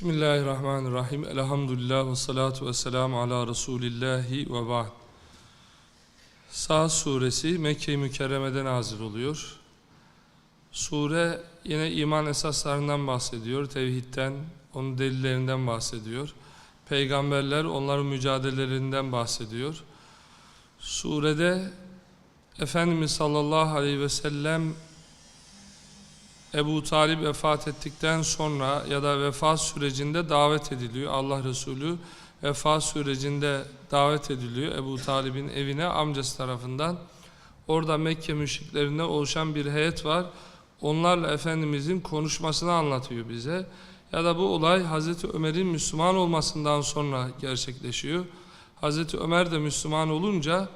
Bismillahirrahmanirrahim. Elhamdülillah ve salatu ve selamu ala Resulillahi ve ba'd. Sa'd suresi Mekke-i Mükerreme'de nazil oluyor. Sure yine iman esaslarından bahsediyor, tevhidden, onun delillerinden bahsediyor. Peygamberler onların mücadelelerinden bahsediyor. Surede Efendimiz sallallahu aleyhi ve sellem Ebu Talib vefat ettikten sonra ya da vefat sürecinde davet ediliyor. Allah Resulü vefat sürecinde davet ediliyor Ebu Talib'in evine amcası tarafından. Orada Mekke müşriklerinde oluşan bir heyet var. Onlarla Efendimizin konuşmasını anlatıyor bize. Ya da bu olay Hazreti Ömer'in Müslüman olmasından sonra gerçekleşiyor. Hazreti Ömer de Müslüman olunca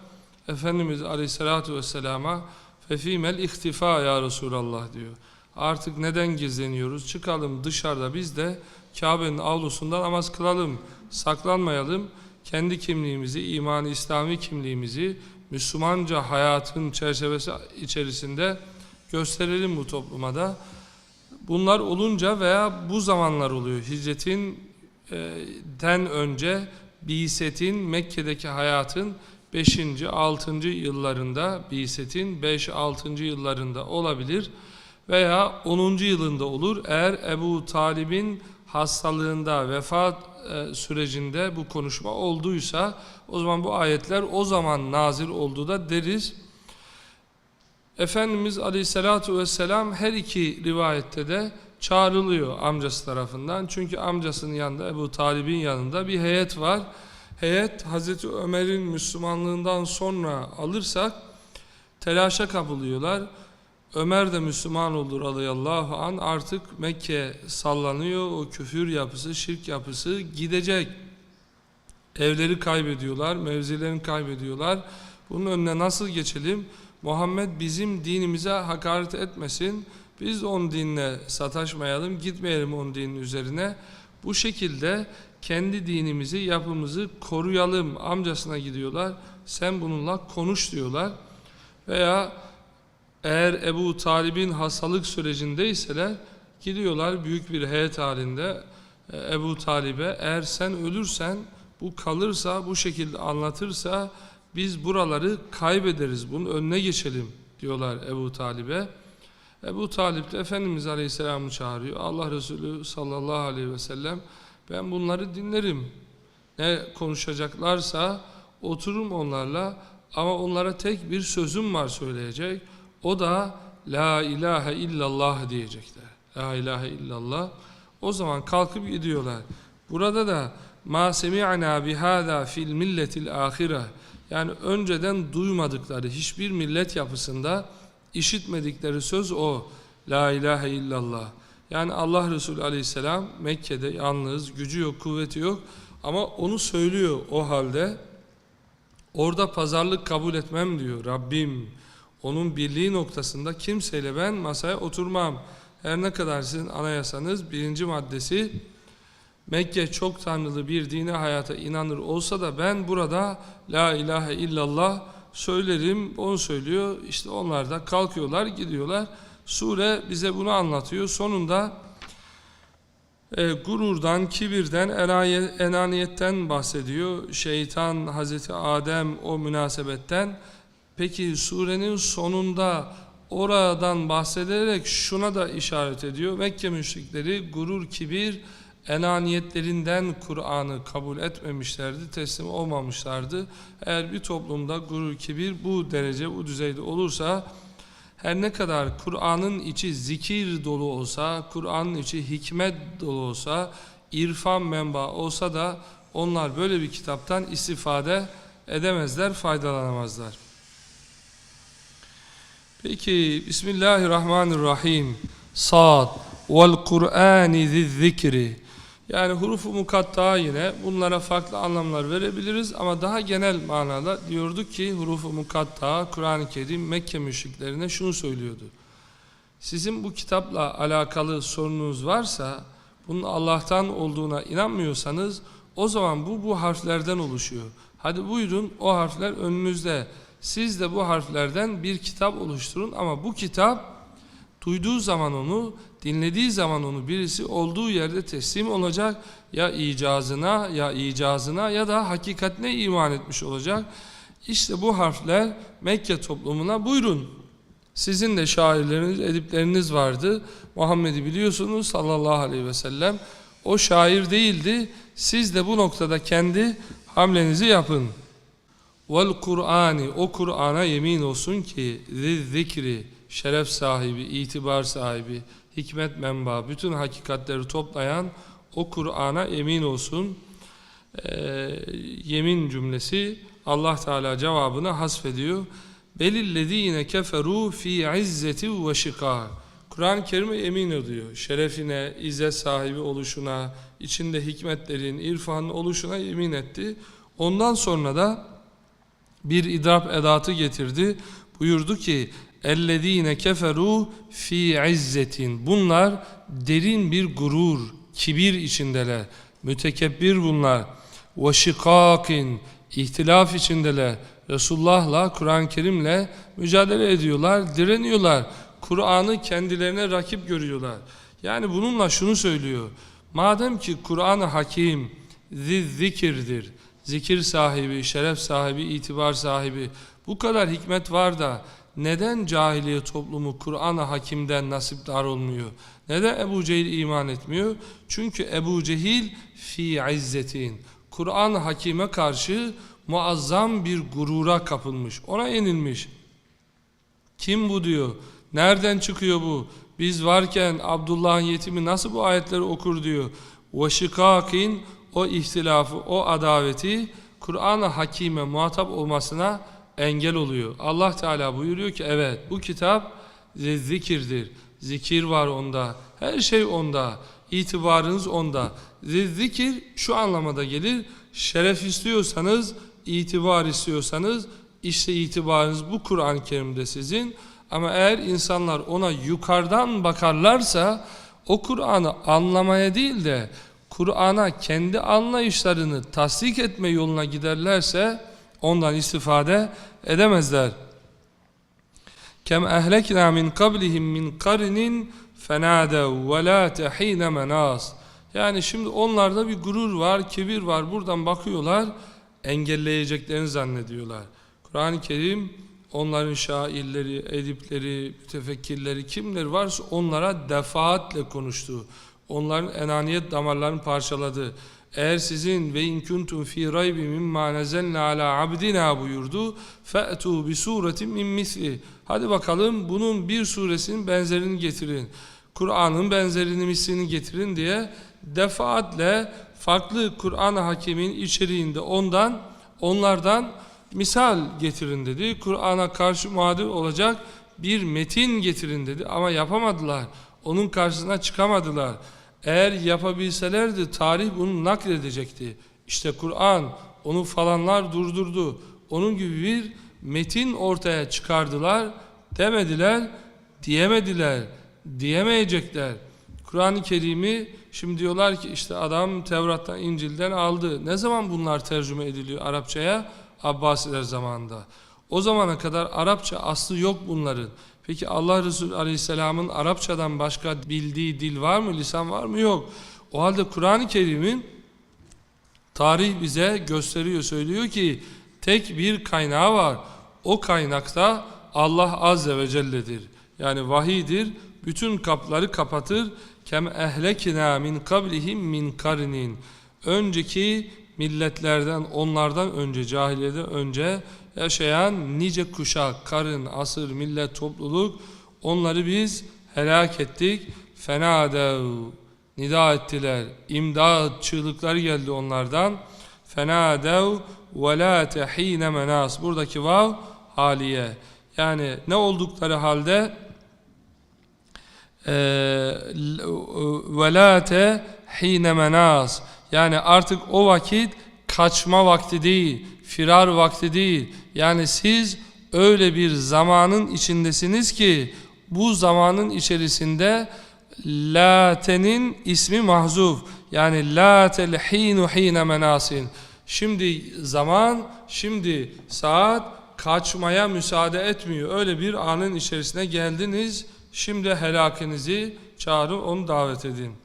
Efendimiz Aleyhisselatü Vesselam'a fefimel ihtifa ya Resulallah diyor. Artık neden gizleniyoruz? Çıkalım dışarıda biz de Kabe'nin avlusunda namaz kılalım. Saklanmayalım. Kendi kimliğimizi, imani İslami kimliğimizi Müslümanca hayatın çerçevesi içerisinde gösterelim bu topluma da. Bunlar olunca veya bu zamanlar oluyor. Hicretin e, den önce Biset'in Mekke'deki hayatın 5. 6. yıllarında Biset'in 5-6. yıllarında olabilir veya 10. yılında olur. Eğer Ebu Talib'in hastalığında vefat e, sürecinde bu konuşma olduysa o zaman bu ayetler o zaman nazil oldu da deriz. Efendimiz Aleyhisselatü Vesselam her iki rivayette de çağrılıyor amcası tarafından. Çünkü amcasının yanında Ebu Talib'in yanında bir heyet var. Heyet Hazreti Ömer'in Müslümanlığından sonra alırsak telaşa kapılıyorlar. Ömer de Müslüman olur radıyallahu an. Artık Mekke sallanıyor o küfür yapısı şirk yapısı gidecek. Evleri kaybediyorlar mevzilerini kaybediyorlar. Bunun önüne nasıl geçelim? Muhammed bizim dinimize hakaret etmesin. Biz onun dinine sataşmayalım gitmeyelim onun dinin üzerine. Bu şekilde kendi dinimizi yapımızı koruyalım. Amcasına gidiyorlar sen bununla konuş diyorlar. Veya eğer Ebu Talib'in hastalık sürecindeyseler gidiyorlar büyük bir heyet halinde e, Ebu Talib'e eğer sen ölürsen bu kalırsa bu şekilde anlatırsa biz buraları kaybederiz bunun önüne geçelim diyorlar Ebu Talib'e. Ebu Talip de Efendimiz Aleyhisselam'ı çağırıyor. Allah Resulü sallallahu aleyhi ve sellem ben bunları dinlerim. Ne konuşacaklarsa otururum onlarla ama onlara tek bir sözüm var söyleyecek. O da La ilahe illallah diyecekler. La ilahe illallah. O zaman kalkıp gidiyorlar. Burada da ma semi'na bihada fil milletil ahire yani önceden duymadıkları hiçbir millet yapısında işitmedikleri söz o. La ilahe illallah. Yani Allah Resulü aleyhisselam Mekke'de yalnız, gücü yok, kuvveti yok ama onu söylüyor o halde. Orada pazarlık kabul etmem diyor Rabbim onun birliği noktasında kimseyle ben masaya oturmam. Her ne kadar sizin anayasanız birinci maddesi Mekke çok tanrılı bir dine hayata inanır olsa da ben burada La ilahe illallah söylerim onu söylüyor. İşte onlar da kalkıyorlar gidiyorlar. Sure bize bunu anlatıyor. Sonunda e, gururdan kibirden enaniyetten bahsediyor. Şeytan Hazreti Adem o münasebetten Peki surenin sonunda oradan bahsederek şuna da işaret ediyor. Mekke müşrikleri gurur, kibir, enaniyetlerinden Kur'an'ı kabul etmemişlerdi, teslim olmamışlardı. Eğer bir toplumda gurur, kibir bu derece, bu düzeyde olursa her ne kadar Kur'an'ın içi zikir dolu olsa, Kur'an'ın içi hikmet dolu olsa, irfan menba olsa da onlar böyle bir kitaptan istifade edemezler, faydalanamazlar. Peki Bismillahirrahmanirrahim. Sad vel Kur'ani zikri. Yani hurufu mukatta yine bunlara farklı anlamlar verebiliriz ama daha genel manada diyorduk ki hurufu mukatta Kur'an-ı Kerim Mekke müşriklerine şunu söylüyordu. Sizin bu kitapla alakalı sorununuz varsa bunun Allah'tan olduğuna inanmıyorsanız o zaman bu bu harflerden oluşuyor. Hadi buyurun o harfler önünüzde. Siz de bu harflerden bir kitap oluşturun ama bu kitap Duyduğu zaman onu, dinlediği zaman onu birisi olduğu yerde teslim olacak. Ya icazına ya icazına ya da hakikatine iman etmiş olacak. İşte bu harfler Mekke toplumuna buyurun. Sizin de şairleriniz, edipleriniz vardı. Muhammed'i biliyorsunuz sallallahu aleyhi ve sellem. O şair değildi. Siz de bu noktada kendi hamlenizi yapın. Vel Kur'ani o Kur'an'a yemin olsun ki zikri şeref sahibi, itibar sahibi, hikmet menba, bütün hakikatleri toplayan o Kur'an'a yemin olsun. Ee, yemin cümlesi Allah Teala cevabını hasfediyor. Belillezine keferu fi izzeti ve şikâ. Kur'an-ı Kerim'e emin ediyor. Şerefine, izzet sahibi oluşuna, içinde hikmetlerin, irfanın oluşuna yemin etti. Ondan sonra da bir idrap edatı getirdi. Buyurdu ki اَلَّذ۪ينَ keferu fi izzetin. Bunlar derin bir gurur, kibir içindeler. Mütekebbir bunlar. وَشِقَاقٍ ihtilaf içindeler. Resulullah'la, Kur'an-ı Kerim'le mücadele ediyorlar, direniyorlar. Kur'an'ı kendilerine rakip görüyorlar. Yani bununla şunu söylüyor. Madem ki Kur'an-ı Hakim zikirdir, zikir sahibi, şeref sahibi, itibar sahibi bu kadar hikmet var da neden cahiliye toplumu Kur'an-ı Hakim'den nasipdar olmuyor? Neden Ebu Cehil iman etmiyor? Çünkü Ebu Cehil fi izzetin. Kur'an-ı Hakim'e karşı muazzam bir gurura kapılmış. Ona yenilmiş. Kim bu diyor? Nereden çıkıyor bu? Biz varken Abdullah'ın yetimi nasıl bu ayetleri okur diyor. وَشِقَاقٍ o ihtilafı, o adaveti Kur'an-ı Hakim'e muhatap olmasına engel oluyor. Allah Teala buyuruyor ki evet bu kitap zikirdir. Zikir var onda. Her şey onda. İtibarınız onda. Zikir şu anlamada gelir. Şeref istiyorsanız, itibar istiyorsanız işte itibarınız bu Kur'an-ı Kerim'de sizin. Ama eğer insanlar ona yukarıdan bakarlarsa o Kur'an'ı anlamaya değil de Kur'an'a kendi anlayışlarını tasdik etme yoluna giderlerse ondan istifade edemezler. Kem ehlekna min qablihim min qarnin fenâdev ve lâ tehîne menâs. Yani şimdi onlarda bir gurur var, kibir var. Buradan bakıyorlar, engelleyeceklerini zannediyorlar. Kur'an-ı Kerim onların şairleri, edipleri, mütefekkirleri kimler varsa onlara defaatle konuştu. Onların enaniyet damarlarını parçaladı. Eğer sizin ve in kuntum fi raybi mimma nezelna ala abdina buyurdu. Fe'tu bi suretin min misli. Hadi bakalım bunun bir suresinin benzerini getirin. Kur'an'ın benzerini mislini getirin diye defaatle farklı Kur'an-ı Hakim'in içeriğinde ondan onlardan misal getirin dedi. Kur'an'a karşı muadil olacak bir metin getirin dedi ama yapamadılar. Onun karşısına çıkamadılar. Eğer yapabilselerdi tarih bunu nakledecekti. İşte Kur'an onu falanlar durdurdu. Onun gibi bir metin ortaya çıkardılar. Demediler, diyemediler, diyemeyecekler. Kur'an-ı Kerim'i şimdi diyorlar ki işte adam Tevrat'tan, İncil'den aldı. Ne zaman bunlar tercüme ediliyor Arapçaya? Abbasiler zamanında. O zamana kadar Arapça aslı yok bunların. Peki Allah Resulü Aleyhisselam'ın Arapçadan başka bildiği dil var mı, lisan var mı? Yok. O halde Kur'an-ı Kerim'in tarih bize gösteriyor, söylüyor ki tek bir kaynağı var. O kaynakta Allah Azze ve Celle'dir. Yani vahidir. Bütün kapları kapatır. Kem ehlekina min kablihim min karnin. Önceki milletlerden, onlardan önce, cahiliyeden önce yaşayan nice kuşak, karın, asır, millet, topluluk onları biz helak ettik. Fenadev nida ettiler. İmdat çığlıklar geldi onlardan. Fenadev ve la tehine menas. Buradaki vav haliye. Yani ne oldukları halde ve la tehine menas. Yani artık o vakit kaçma vakti değil, firar vakti değil. Yani siz öyle bir zamanın içindesiniz ki bu zamanın içerisinde Late'nin ismi mahzuf. Yani Latel hinu hine menasin. Şimdi zaman, şimdi saat kaçmaya müsaade etmiyor. Öyle bir anın içerisine geldiniz. Şimdi helakinizi çağırın onu davet edin.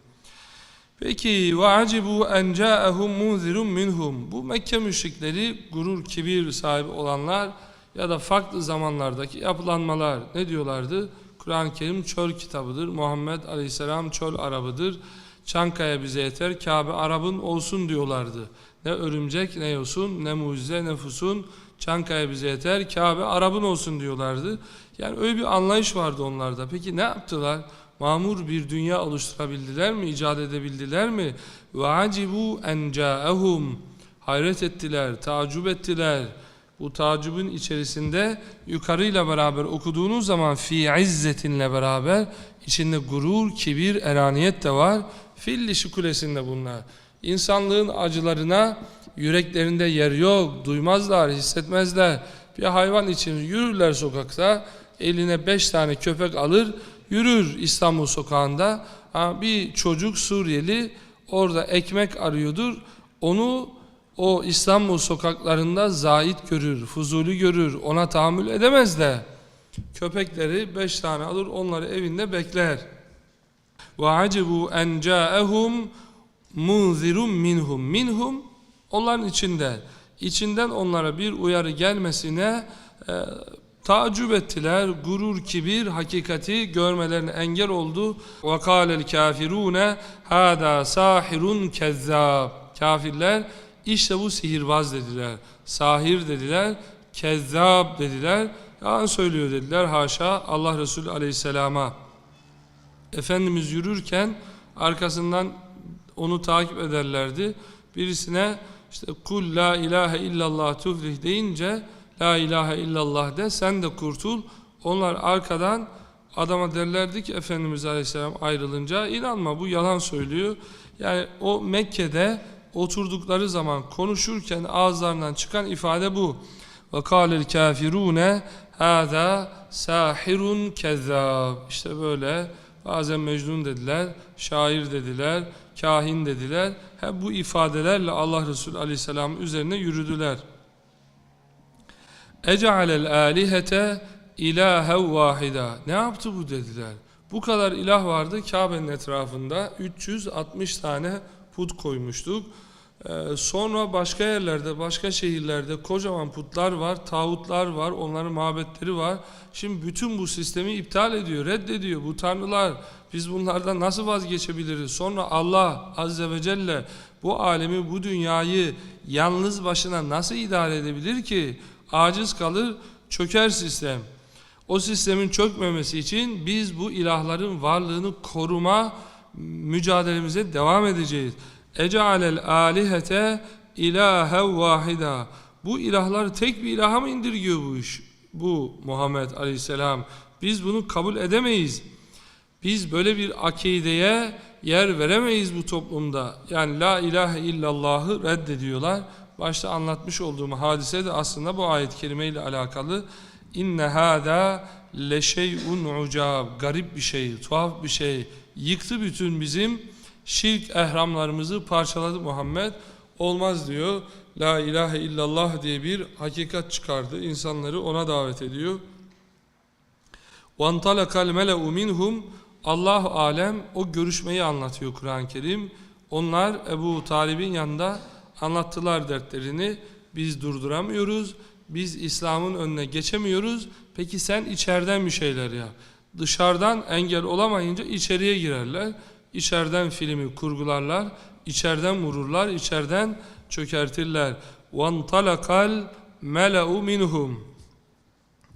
Peki ve acibu en ca'ahum munzirun minhum. Bu Mekke müşrikleri gurur, kibir sahibi olanlar ya da farklı zamanlardaki yapılanmalar ne diyorlardı? Kur'an-ı Kerim çöl kitabıdır. Muhammed Aleyhisselam çöl Arabıdır. Çankaya bize yeter, Kabe Arap'ın olsun diyorlardı. Ne örümcek, ne yosun, ne mucize, ne fusun. Çankaya bize yeter, Kabe Arap'ın olsun diyorlardı. Yani öyle bir anlayış vardı onlarda. Peki ne yaptılar? Mamur bir dünya oluşturabildiler mi? icat edebildiler mi? Ve acibu en ca'ahum. Hayret ettiler, tacip ettiler. Bu tacibin içerisinde yukarıyla beraber okuduğunuz zaman fi izzetinle beraber içinde gurur, kibir, eraniyet de var. Fil dişi kulesinde bunlar. İnsanlığın acılarına yüreklerinde yer yok, duymazlar, hissetmezler. Bir hayvan için yürürler sokakta, eline beş tane köpek alır, yürür İstanbul sokağında. Ha, bir çocuk Suriyeli orada ekmek arıyordur, onu o İstanbul sokaklarında zahit görür, fuzuli görür, ona tahammül edemez de. Köpekleri beş tane alır, onları evinde bekler. وَعَجِبُوا اَنْ جَاءَهُمْ munzirun minhum minhum onların içinde içinden onlara bir uyarı gelmesine e, tacip ettiler gurur kibir hakikati görmelerine engel oldu. Kâlel kafirune hâdâ sahirun kezzâb. Kafirler işte bu sihirbaz dediler. Sahir dediler. Kezzab dediler. Yalan söylüyor dediler. Haşa Allah Resulü aleyhisselama Efendimiz yürürken arkasından onu takip ederlerdi. Birisine işte kul la ilahe illallah tuflih deyince la ilahe illallah de sen de kurtul. Onlar arkadan adama derlerdi ki Efendimiz Aleyhisselam ayrılınca inanma bu yalan söylüyor. Yani o Mekke'de oturdukları zaman konuşurken ağızlarından çıkan ifade bu. Kâlel kafirûne hâzâ sâhirun kezzâb. İşte böyle bazen mecnun dediler, şair dediler, kahin dediler. Hep bu ifadelerle Allah Resulü Aleyhisselam üzerine yürüdüler. Ece'alel alihete ilahe vahida. Ne yaptı bu dediler. Bu kadar ilah vardı Kabe'nin etrafında 360 tane put koymuştuk. Ee, sonra başka yerlerde, başka şehirlerde kocaman putlar var, tağutlar var, onların mabetleri var. Şimdi bütün bu sistemi iptal ediyor, reddediyor bu tanrılar. Biz bunlardan nasıl vazgeçebiliriz? Sonra Allah Azze ve Celle bu alemi, bu dünyayı yalnız başına nasıl idare edebilir ki? Aciz kalır, çöker sistem. O sistemin çökmemesi için biz bu ilahların varlığını koruma mücadelemize devam edeceğiz. Ece'alel alihete ilahe vahida. Bu ilahlar tek bir ilaha mı indirgiyor bu iş? Bu Muhammed Aleyhisselam. Biz bunu kabul edemeyiz. Biz böyle bir akideye yer veremeyiz bu toplumda. Yani la ilahe illallahı reddediyorlar Başta anlatmış olduğum hadise de aslında bu ayet-i kerime ile alakalı. İnne hâdâ leşey'un ucab. Garip bir şey, tuhaf bir şey. Yıktı bütün bizim şirk ehramlarımızı parçaladı Muhammed. Olmaz diyor. La ilahe illallah diye bir hakikat çıkardı. İnsanları ona davet ediyor. وَانْطَلَقَ الْمَلَأُ مِنْهُمْ Allah alem o görüşmeyi anlatıyor Kur'an-ı Kerim. Onlar Ebu Talib'in yanında anlattılar dertlerini. Biz durduramıyoruz. Biz İslam'ın önüne geçemiyoruz. Peki sen içeriden bir şeyler yap. Dışarıdan engel olamayınca içeriye girerler. İçeriden filmi kurgularlar. içeriden vururlar. içeriden çökertirler. وَانْطَلَقَ الْمَلَأُ مِنْهُمْ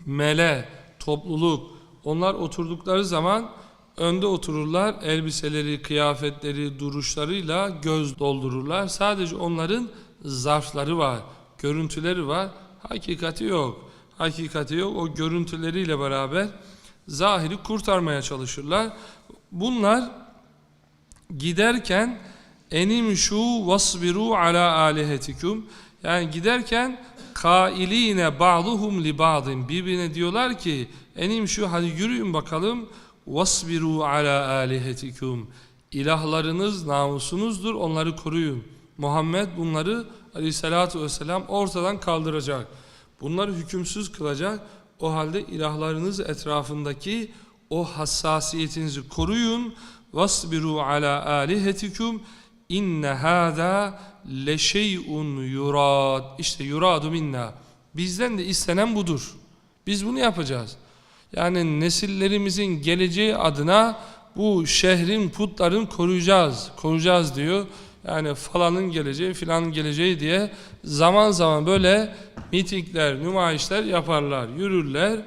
Mele, topluluk. Onlar oturdukları zaman önde otururlar. Elbiseleri, kıyafetleri, duruşlarıyla göz doldururlar. Sadece onların zarfları var, görüntüleri var. Hakikati yok. Hakikati yok. O görüntüleriyle beraber zahiri kurtarmaya çalışırlar. Bunlar giderken enimşu vasbiru ala alihetikum yani giderken kailine ba'duhum li birbirine diyorlar ki enimşu hadi yürüyün bakalım vasbiru ala alihetikum ilahlarınız namusunuzdur onları koruyun Muhammed bunları aleyhissalatu vesselam ortadan kaldıracak bunları hükümsüz kılacak o halde ilahlarınız etrafındaki o hassasiyetinizi koruyun. Vasbiru ala alihetikum inne hâzâ leşey'un yurad. İşte yuradu minna. Bizden de istenen budur. Biz bunu yapacağız. Yani nesillerimizin geleceği adına bu şehrin putların koruyacağız. Koruyacağız diyor. Yani falanın geleceği filanın geleceği diye zaman zaman böyle mitingler, nümayişler yaparlar, yürürler.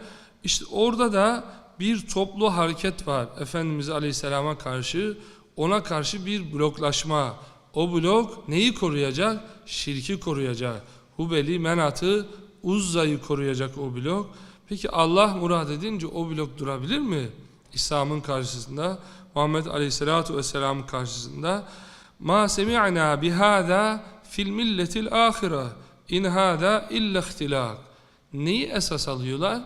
İşte orada da bir toplu hareket var Efendimiz Aleyhisselam'a karşı. Ona karşı bir bloklaşma. O blok neyi koruyacak? Şirki koruyacak. Hubeli, Menat'ı, Uzza'yı koruyacak o blok. Peki Allah murad edince o blok durabilir mi? İslam'ın karşısında, Muhammed Aleyhisselatu Vesselam'ın karşısında. Ma semi'na bihâzâ fil milletil âhire in hâzâ illa ihtilâk. Neyi esas alıyorlar?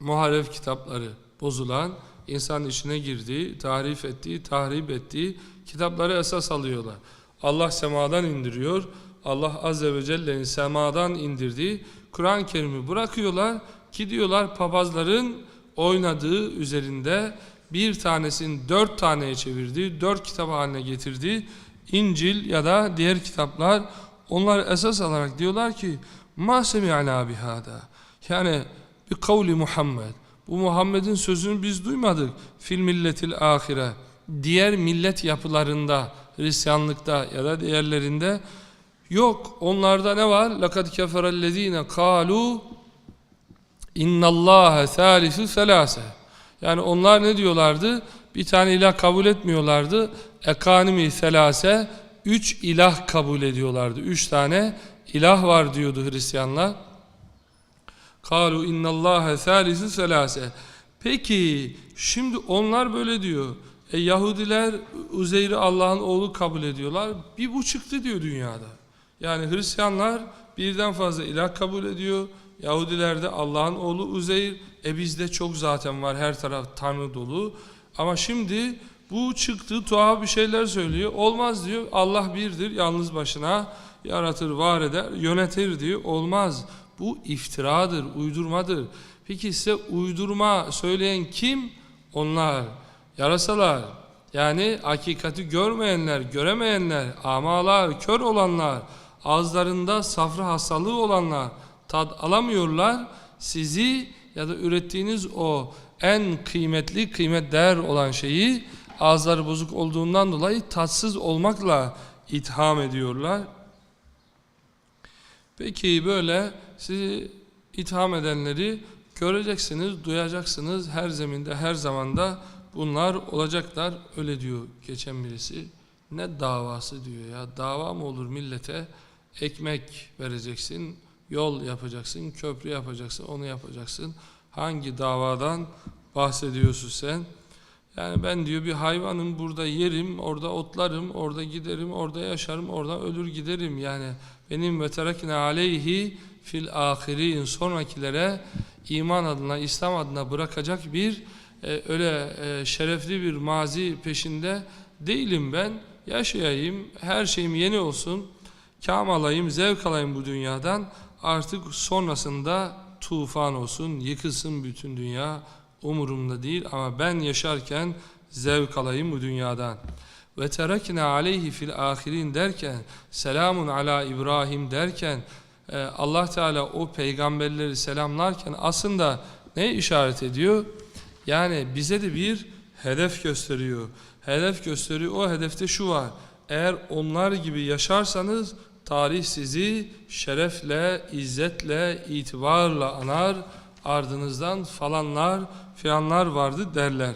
Muharref kitapları bozulan, insan içine girdiği, tarif ettiği, tahrip ettiği kitapları esas alıyorlar. Allah semadan indiriyor. Allah Azze ve Celle'nin semadan indirdiği Kur'an-ı Kerim'i bırakıyorlar. Gidiyorlar papazların oynadığı üzerinde bir tanesini dört taneye çevirdiği, dört kitap haline getirdiği İncil ya da diğer kitaplar onlar esas alarak diyorlar ki ma semi'na bihada yani bir kavli Muhammed. Bu Muhammed'in sözünü biz duymadık. Fil milletil ahire diğer millet yapılarında Hristiyanlıkta ya da diğerlerinde yok onlarda ne var? Lakad keferellezine kalu innallâhe thâlisu selâse yani onlar ne diyorlardı? Bir tane ilah kabul etmiyorlardı. Ekanimi selase üç ilah kabul ediyorlardı. Üç tane ilah var diyordu Hristiyanlar. Kalu innallâhe thâlisu selâse peki şimdi onlar böyle diyor. E, Yahudiler Uzeyr'i Allah'ın oğlu kabul ediyorlar. Bir bu çıktı diyor dünyada yani Hristiyanlar birden fazla ilah kabul ediyor Yahudilerde Allah'ın oğlu Uzeyr e bizde çok zaten var her taraf tanrı dolu ama şimdi bu çıktı tuhaf bir şeyler söylüyor. Olmaz diyor. Allah birdir. Yalnız başına yaratır, var eder, yönetir diyor. Olmaz. Bu iftiradır, uydurmadır. Peki size uydurma söyleyen kim? Onlar. Yarasalar. Yani hakikati görmeyenler, göremeyenler, amalar, kör olanlar, ağızlarında safra hastalığı olanlar, tad alamıyorlar. Sizi ya da ürettiğiniz o en kıymetli, kıymet değer olan şeyi ağızları bozuk olduğundan dolayı tatsız olmakla itham ediyorlar. Peki böyle sizi itham edenleri göreceksiniz, duyacaksınız. Her zeminde, her zamanda bunlar olacaklar. Öyle diyor geçen birisi. Ne davası diyor ya. Dava mı olur millete? Ekmek vereceksin, yol yapacaksın, köprü yapacaksın, onu yapacaksın. Hangi davadan bahsediyorsun sen? Yani ben diyor bir hayvanım burada yerim, orada otlarım, orada giderim, orada yaşarım, orada ölür giderim. Yani benim ve terakine aleyhi fil ahirin sonrakilere iman adına, İslam adına bırakacak bir e, öyle e, şerefli bir mazi peşinde değilim ben. Yaşayayım, her şeyim yeni olsun, kam alayım, zevk alayım bu dünyadan. Artık sonrasında tufan olsun, yıkılsın bütün dünya umurumda değil ama ben yaşarken zevk alayım bu dünyadan. Ve terekna aleyhi fil ahirin derken, selamun ala İbrahim derken, e, Allah Teala o peygamberleri selamlarken aslında ne işaret ediyor? Yani bize de bir hedef gösteriyor. Hedef gösteriyor. O hedefte şu var. Eğer onlar gibi yaşarsanız tarih sizi şerefle, izzetle, itibarla anar. Ardınızdan falanlar, filanlar vardı derler.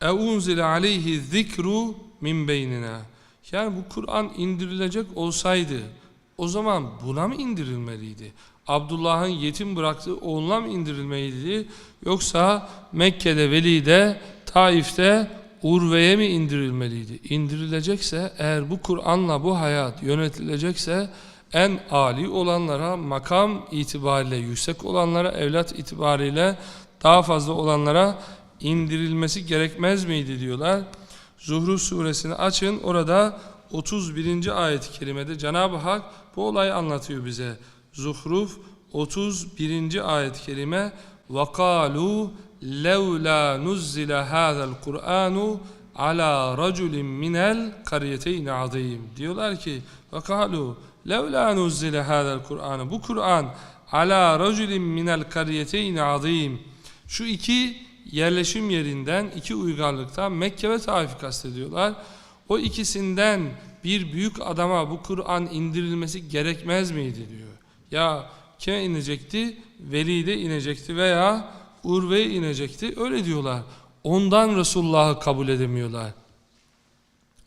اَوْنْزِلَ عَلَيْهِ zikru min beynina. Yani bu Kur'an indirilecek olsaydı o zaman buna mı indirilmeliydi? Abdullah'ın yetim bıraktığı oğluna mı indirilmeliydi? Yoksa Mekke'de, Veli'de, Taif'te Urve'ye mi indirilmeliydi? İndirilecekse eğer bu Kur'an'la bu hayat yönetilecekse en âli olanlara, makam itibariyle yüksek olanlara, evlat itibariyle daha fazla olanlara indirilmesi gerekmez miydi diyorlar. Zuhruf suresini açın orada 31. ayet-i kerimede Cenab-ı Hak bu olayı anlatıyor bize. Zuhruf 31. ayet-i kerime وَقَالُوا لَوْلَا نُزِّلَ هَذَا الْقُرْآنُ ala raculin minel karyeteyn azim diyorlar ki وَقَالُوا لَوْلَا نُزِّلَ هَذَا الْقُرْآنُ bu Kur'an ala raculin minel karyeteyn azim şu iki yerleşim yerinden iki uygarlıktan Mekke ve Taif'i kastediyorlar o ikisinden bir büyük adama bu Kur'an indirilmesi gerekmez miydi diyor. Ya kime inecekti? Velid'e inecekti veya Urve'ye inecekti. Öyle diyorlar. Ondan Resulullah'ı kabul edemiyorlar.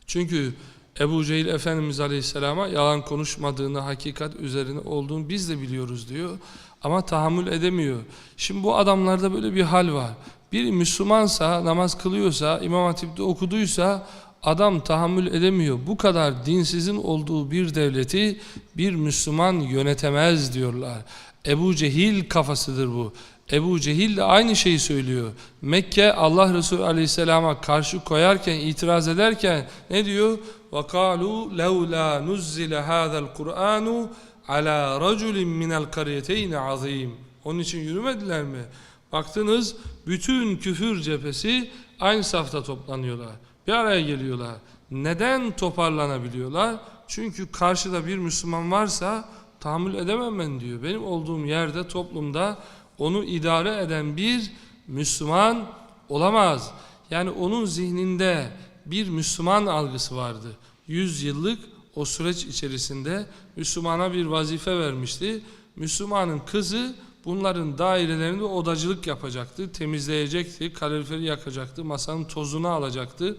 Çünkü Ebu Cehil Efendimiz Aleyhisselam'a yalan konuşmadığını, hakikat üzerine olduğunu biz de biliyoruz diyor. Ama tahammül edemiyor. Şimdi bu adamlarda böyle bir hal var. Bir Müslümansa, namaz kılıyorsa, İmam Hatip'te okuduysa adam tahammül edemiyor. Bu kadar dinsizin olduğu bir devleti bir Müslüman yönetemez diyorlar. Ebu Cehil kafasıdır bu. Ebu Cehil de aynı şeyi söylüyor. Mekke Allah Resulü Aleyhisselam'a karşı koyarken, itiraz ederken ne diyor? وَقَالُوا لَوْلَا نُزِّلَ هَذَا الْقُرْآنُ عَلَى رَجُلٍ مِنَ الْقَرْيَتَيْنِ عَظِيمٍ Onun için yürümediler mi? Baktınız bütün küfür cephesi aynı safta toplanıyorlar. Bir araya geliyorlar. Neden toparlanabiliyorlar? Çünkü karşıda bir Müslüman varsa tahammül edemem ben diyor. Benim olduğum yerde, toplumda onu idare eden bir Müslüman olamaz. Yani onun zihninde bir Müslüman algısı vardı. Yüz yıllık o süreç içerisinde Müslümana bir vazife vermişti. Müslümanın kızı bunların dairelerinde odacılık yapacaktı, temizleyecekti, kaloriferi yakacaktı, masanın tozunu alacaktı.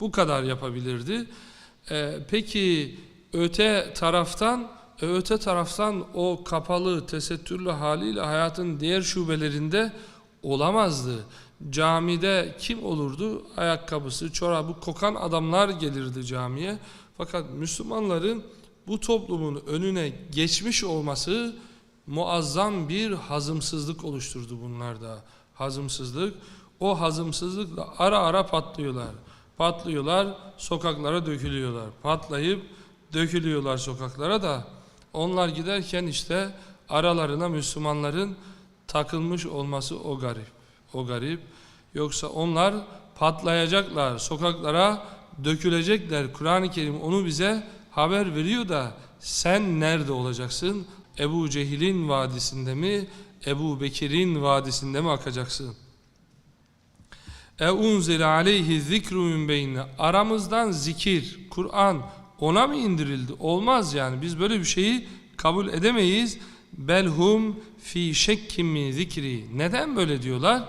Bu kadar yapabilirdi. Ee, peki öte taraftan e, öte taraftan o kapalı, tesettürlü haliyle hayatın diğer şubelerinde olamazdı. Camide kim olurdu? Ayakkabısı, çorabı kokan adamlar gelirdi camiye. Fakat Müslümanların bu toplumun önüne geçmiş olması muazzam bir hazımsızlık oluşturdu bunlarda. Hazımsızlık. O hazımsızlıkla ara ara patlıyorlar. Patlıyorlar, sokaklara dökülüyorlar. Patlayıp dökülüyorlar sokaklara da onlar giderken işte aralarına Müslümanların takılmış olması o garip. O garip. Yoksa onlar patlayacaklar, sokaklara dökülecekler. Kur'an-ı Kerim onu bize haber veriyor da sen nerede olacaksın? Ebu Cehil'in vadisinde mi? Ebu Bekir'in vadisinde mi akacaksın? E unzile aleyhi zikru min beyne. Aramızdan zikir, Kur'an ona mı indirildi? Olmaz yani. Biz böyle bir şeyi kabul edemeyiz. Belhum fi şekkim min zikri. Neden böyle diyorlar?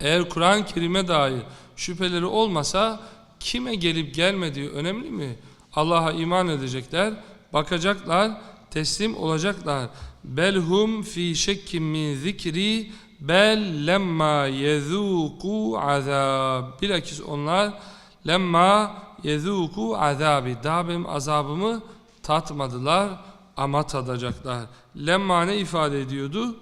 Eğer Kur'an-ı Kerim'e dair şüpheleri olmasa kime gelip gelmediği önemli mi? Allah'a iman edecekler, bakacaklar, teslim olacaklar. Belhum fi şekkim min zikri bel lemma yezuku azab. Bilakis onlar lemma yezuku azabi. Daha benim azabımı tatmadılar ama tadacaklar. Lemma ne ifade ediyordu?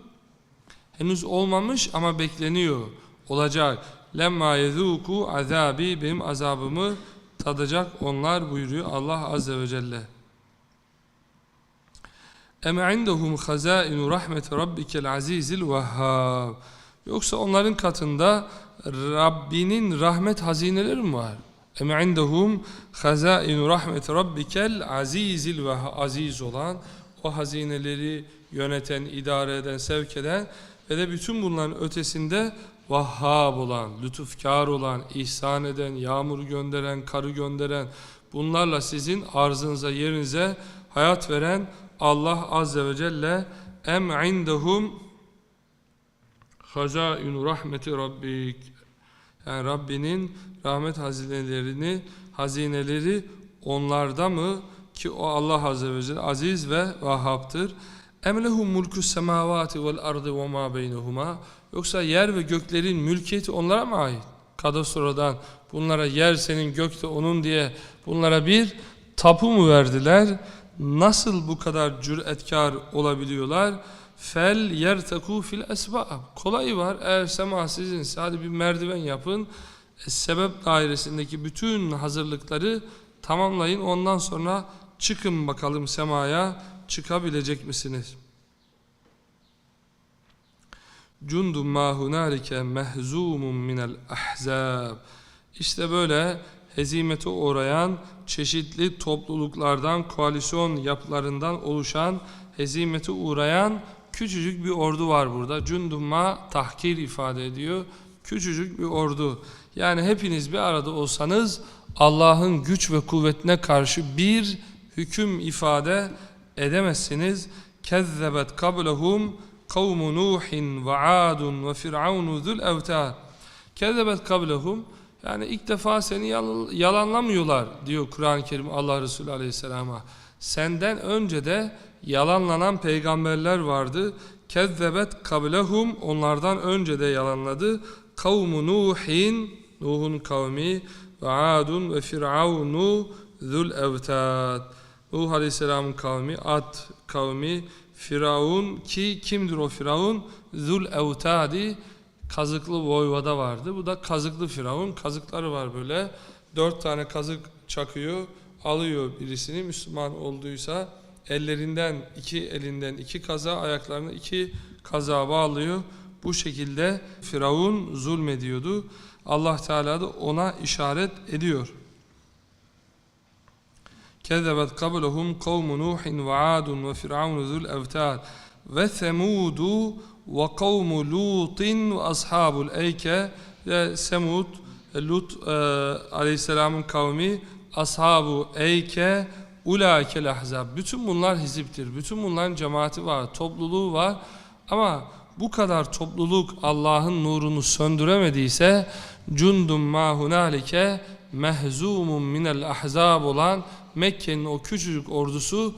Henüz olmamış ama bekleniyor. Olacak. Lemma yezuku azabi benim azabımı tadacak onlar buyuruyor Allah Azze ve Celle. Em indehum hazainu rahmet rabbikel azizil vehhab. Yoksa onların katında Rabbinin rahmet hazineleri mi var? Em indehum hazainu rahmet rabbikel azizil ve aziz olan o hazineleri yöneten, idare eden, sevk eden ve de bütün bunların ötesinde Vahhab olan, lütufkar olan, ihsan eden, yağmur gönderen, karı gönderen, bunlarla sizin arzınıza, yerinize hayat veren Allah Azze ve Celle em indehum hazainu rahmeti rabbik yani Rabbinin rahmet hazinelerini hazineleri onlarda mı ki o Allah Azze ve Celle aziz ve vahhaptır em lehum mulku semavati vel ardı ve ma beynehuma Yoksa yer ve göklerin mülkiyeti onlara mı ait? Kadastrodan bunlara yer senin gök de onun diye bunlara bir tapu mu verdiler? Nasıl bu kadar cüretkar olabiliyorlar? Fel yerteku fil esbab. Kolay var. Eğer sema sizinse hadi bir merdiven yapın. E, sebep dairesindeki bütün hazırlıkları tamamlayın. Ondan sonra çıkın bakalım semaya çıkabilecek misiniz? Cundun ma hunalike mehzumun minel ahzab. İşte böyle hezimete uğrayan çeşitli topluluklardan, koalisyon yapılarından oluşan hezimete uğrayan küçücük bir ordu var burada. Cundumma tahkir ifade ediyor. Küçücük bir ordu. Yani hepiniz bir arada olsanız Allah'ın güç ve kuvvetine karşı bir hüküm ifade edemezsiniz. Kezzebet kablehum kavmu Nuhin ve Adun ve Firavunu zul evtad. Kezzebet kablehum yani ilk defa seni yal- yalanlamıyorlar diyor Kur'an-ı Kerim Allah Resulü Aleyhisselam'a. Senden önce de yalanlanan peygamberler vardı. Kezzebet kablehum onlardan önce de yalanladı. Kavmu Nuhin Nuh'un kavmi ve Adun ve Firavunu zul evtad. Nuh Aleyhisselam'ın kavmi, Ad kavmi, Firavun ki kimdir o Firavun? Zul evtadi kazıklı voyvoda vardı. Bu da kazıklı firavun. Kazıkları var böyle. Dört tane kazık çakıyor, alıyor birisini. Müslüman olduysa ellerinden, iki elinden iki kaza, ayaklarına iki kaza bağlıyor. Bu şekilde firavun zulmediyordu. Allah Teala da ona işaret ediyor. Kezzebet kablehum kavmu Nuhin ve Adun ve Firavun zul evtad ve Semudu ve kavmu Lut'in ve ashabul eyke ve Semud Lut e, aleyhisselamın kavmi ashabu eyke ulâke lahzab. Bütün bunlar hiziptir. Bütün bunların cemaati var, topluluğu var. Ama bu kadar topluluk Allah'ın nurunu söndüremediyse cundum ma hunalike mehzumun minel ahzab olan Mekke'nin o küçücük ordusu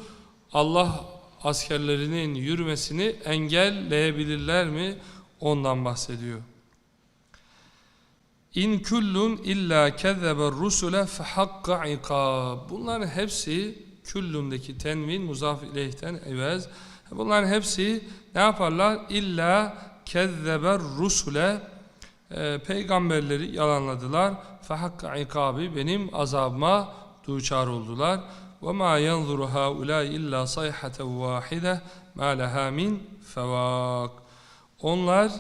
Allah askerlerinin yürümesini engelleyebilirler mi? Ondan bahsediyor. İn kullun illa kezzebe rusule fehakka ikab. Bunların hepsi küllündeki tenvin muzaf ileyhten evez. Bunların hepsi ne yaparlar? İlla kezzebe rusule e, peygamberleri yalanladılar. Fehakka ikabi benim azabıma duçar oldular. Ma yanzuru haula illa sayhaten vahide ma leha min fevak. Onlar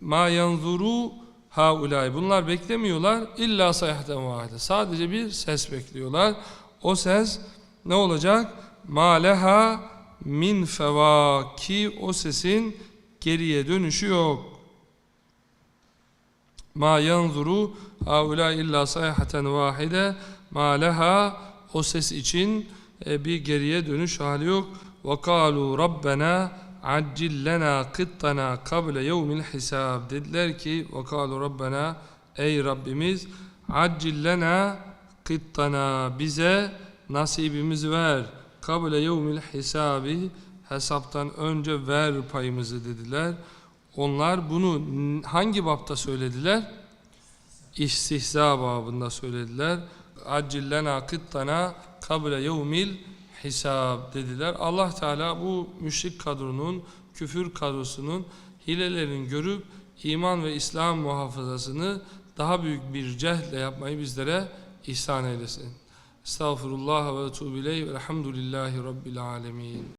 ma yanzuru haulay bunlar beklemiyorlar illa sayhaten vahide. Sadece bir ses bekliyorlar. O ses ne olacak? Ma leha min fevak ki o sesin geriye dönüşü yok. Ma yanzuru haula illa sayhaten vahide ma leha o ses için e, bir geriye dönüş hali yok. Kalu rabbena accil lena kıttana kable yevmil hisab. Dediler ki kalu rabbena ey Rabbimiz accil lena kıttana bize nasibimizi ver. Kable yevmil hisabi hesaptan önce ver payımızı dediler. Onlar bunu hangi bapta söylediler? İstihza babında söylediler. Accillena kıttana kable yevmil hisab dediler. Allah Teala bu müşrik kadronun, küfür kadrosunun hilelerini görüp iman ve İslam muhafazasını daha büyük bir cehle yapmayı bizlere ihsan eylesin. Estağfurullah ve etûbü ileyh ve elhamdülillahi rabbil alemin.